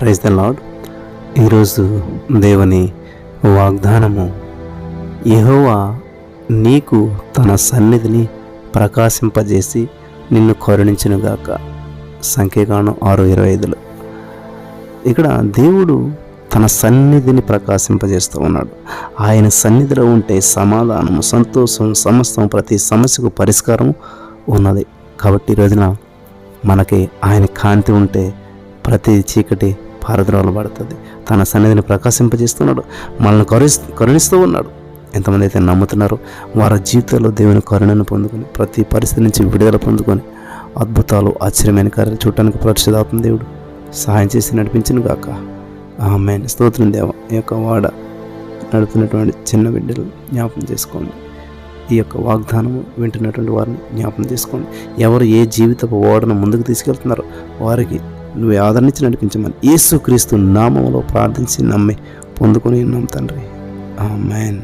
Praise the lord ఈరోజు దేవుని వాగ్దానము యహోవా నీకు తన సన్నిధిని ప్రకాశింపజేసి నిన్ను కరుణించునుగాక. సంఖ్యగానం ఆరు ఇరవై ఐదులో. ఇక్కడ దేవుడు తన సన్నిధిని ప్రకాశింపజేస్తూ ఉన్నాడు. ఆయన సన్నిధిలో ఉంటే సమాధానము సంతోషం సమస్తం ప్రతి సమస్యకు పరిష్కారం ఉన్నది. కాబట్టి ఈ రోజున మనకి ఆయన కాంతి ఉంటే ప్రతి చీకటి పారద్రోలబడుతుంది తన సన్నిధిని ప్రకాశింపజేస్తున్నాడు. మనల్ని కరుణి కరుణిస్తూ ఉన్నాడు. ఎంతమంది అయితే నమ్ముతున్నారో వారి జీవితంలో దేవుని కరుణను పొందుకొని ప్రతి పరిస్థితి నుంచి విడుదల పొందుకొని అద్భుతాలు ఆశ్చర్యమైన కార్యాలు చూడటానికి పరిశుధాత్మ దేవుడు. సహాయం చేసి నడిపించను గాక. ఆమె స్తోత్రం దేవ. ఈ యొక్క వాడ నడుపుతున్నటువంటి చిన్న బిడ్డలు జ్ఞాపం చేసుకోండి. ఈ యొక్క వాగ్దానము వింటున్నటువంటి వారిని జ్ఞాపం చేసుకోండి. ఎవరు ఏ జీవితపు ఓడను ముందుకు తీసుకెళ్తున్నారో వారికి నువ్వు ఆదరించి నడిపించమని యేసుక్రీస్తు నామంలో ప్రార్థించి నమ్మి పొందుకొని ఉన్నాం తండ్రి. మ్యాన్